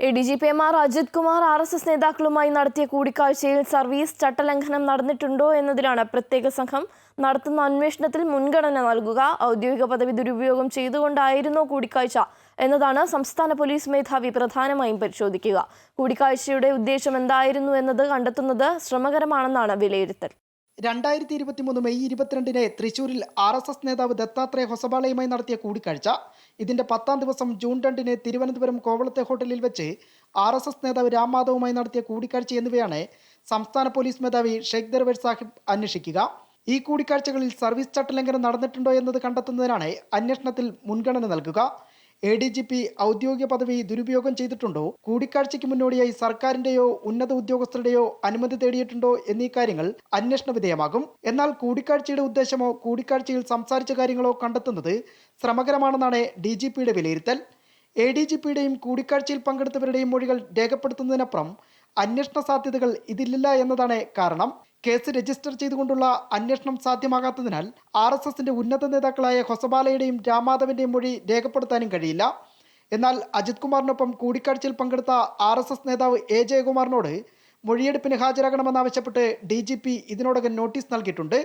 A D G P M R Ajith Kumar R S S നേതാക്കളുമായി നടത്തിയ കൂടിക്കാഴ്ചയിൽ service ചട്ടലംഘനം നടന്നിട്ടുണ്ടോ എന്നതിലാണ് പ്രത്യേക സംഘം നടത്തുന്ന അന്വേഷണത്തിൽ മുൻഗണന നൽകുക. ഔദ്യോഗിക പദവി ദുരുപയോഗം ചെയ്തുകൊണ്ടായിരുന്നോ കൂടിക്കാഴ്ച എന്നതാണ് സംസ്ഥാന പോലീസ് മേധാവി പ്രധാനമായും പരിശോധിക്കുക. കൂടിക്കാഴ്ചയുടെ ഉദ്ദേശം എന്തായിരുന്നു എന്നത് കണ്ടെത്തുന്നത് ശ്രമകരമാണെന്നാണ് വിലയിരുത്തൽ. രണ്ടായിരത്തി ഇരുപത്തിമൂന്ന് മെയ് ഇരുപത്തിരണ്ടിന് തൃശൂരിൽ ആർ എസ് എസ് നേതാവ് ദത്താത്രേയ ഹൊസബാളയുമായി നടത്തിയ കൂടിക്കാഴ്ച. ഇതിന്റെ പത്താം ദിവസം ജൂൺ രണ്ടിന് തിരുവനന്തപുരം കോവളത്തെ ഹോട്ടലിൽ വെച്ച് ആർ എസ് എസ് നേതാവ് രാം മാധവുമായി നടത്തിയ കൂടിക്കാഴ്ച എന്നിവയാണ് സംസ്ഥാന പോലീസ് മേധാവി ഷെയ്ഖ് ദർവേർ സാഹിബ് അന്വേഷിക്കുക. ഈ കൂടിക്കാഴ്ചകളിൽ സർവീസ് ചട്ടലംഘനം നടന്നിട്ടുണ്ടോ എന്നത് കണ്ടെത്തുന്നതിനാണ് അന്വേഷണത്തിൽ മുൻഗണന നൽകുക. എ ഡി ജി പി ഔദ്യോഗിക പദവി ദുരുപയോഗം ചെയ്തിട്ടുണ്ടോ? കൂടിക്കാഴ്ചയ്ക്ക് മുന്നോടിയായി സർക്കാരിന്റെയോ ഉന്നത ഉദ്യോഗസ്ഥരുടെയോ അനുമതി തേടിയിട്ടുണ്ടോ എന്നീ കാര്യങ്ങൾ അന്വേഷണ വിധേയമാകും. എന്നാൽ കൂടിക്കാഴ്ചയുടെ ഉദ്ദേശമോ കൂടിക്കാഴ്ചയിൽ സംസാരിച്ച കാര്യങ്ങളോ കണ്ടെത്തുന്നത് ശ്രമകരമാണെന്നാണ് ഡി ജി പിയുടെ വിലയിരുത്തൽ. എ ഡി ജി പിയുടെയും കൂടിക്കാഴ്ചയിൽ പങ്കെടുത്തവരുടെയും മൊഴികൾ രേഖപ്പെടുത്തുന്നതിനപ്പുറം അന്വേഷണ സാധ്യതകൾ ഇതിലില്ല എന്നതാണ് കാരണം. കേസ് രജിസ്റ്റർ ചെയ്തുകൊണ്ടുള്ള അന്വേഷണം സാധ്യമാകാത്തതിനാൽ ആർ എസ് എസിന്റെ ഉന്നത നേതാക്കളായ ഹൊസബാലയുടെയും രാമാധവന്റെയും മൊഴി രേഖപ്പെടുത്താനും കഴിയില്ല. എന്നാൽ അജിത് കുമാറിനൊപ്പം കൂടിക്കാഴ്ചയിൽ പങ്കെടുത്ത ആർ എസ് എസ് നേതാവ് എ ജയകുമാറിനോട് മൊഴിയെടുപ്പിന് ഹാജരാകണമെന്നാവശ്യപ്പെട്ട് ഡി ജി പി ഇതിനോടകം നോട്ടീസ് നൽകിയിട്ടുണ്ട്.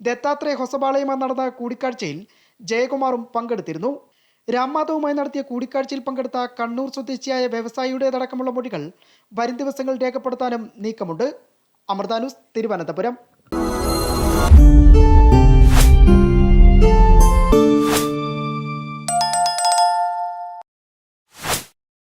ദത്താത്രേയ ഹൊസബാളയുമായി നടന്ന കൂടിക്കാഴ്ചയിൽ ജയകുമാറും പങ്കെടുത്തിരുന്നു. രാംമാധവുമായി നടത്തിയ കൂടിക്കാഴ്ചയിൽ പങ്കെടുത്ത കണ്ണൂർ സ്വദേശിയായ വ്യവസായിയുടേതടക്കമുള്ള മൊഴികൾ വരും ദിവസങ്ങൾ രേഖപ്പെടുത്താനും നീക്കമുണ്ട്. അമൃതാനുസ് തിരുവനന്തപുരം.